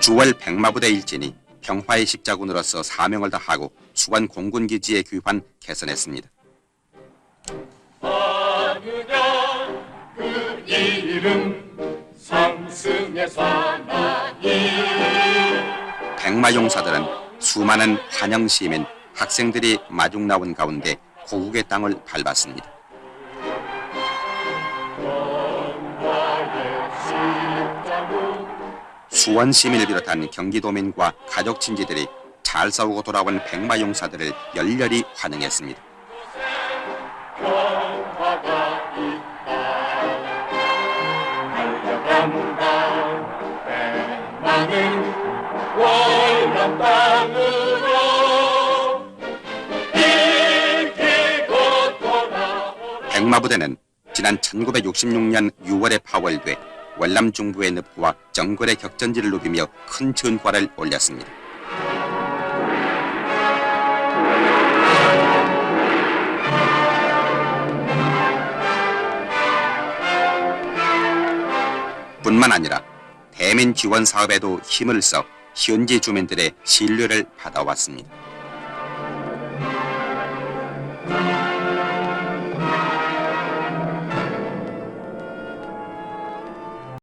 주월 백마부대 일진이 평화의 십자군으로서 사명을 다하고 수원 공군기지에 귀환 개선했습니다. 이름 상승의 사나이 백마 용사들은 수많은 환영 시민, 학생들이 마중 나온 가운데 고국의 땅을 밟았습니다. 수원 시민을 비롯한 경기도민과 가족 친지들이 잘 싸우고 돌아온 백마 용사들을 열렬히 환영했습니다. 백마부대는 지난 1966년 6월에 파월돼 월남 중부의 늪과 정글의 격전지를 누비며 큰 전과를 올렸습니다. 뿐만 아니라 대민 지원 사업에도 힘을 써 현지 주민들의 신뢰를 받아왔습니다.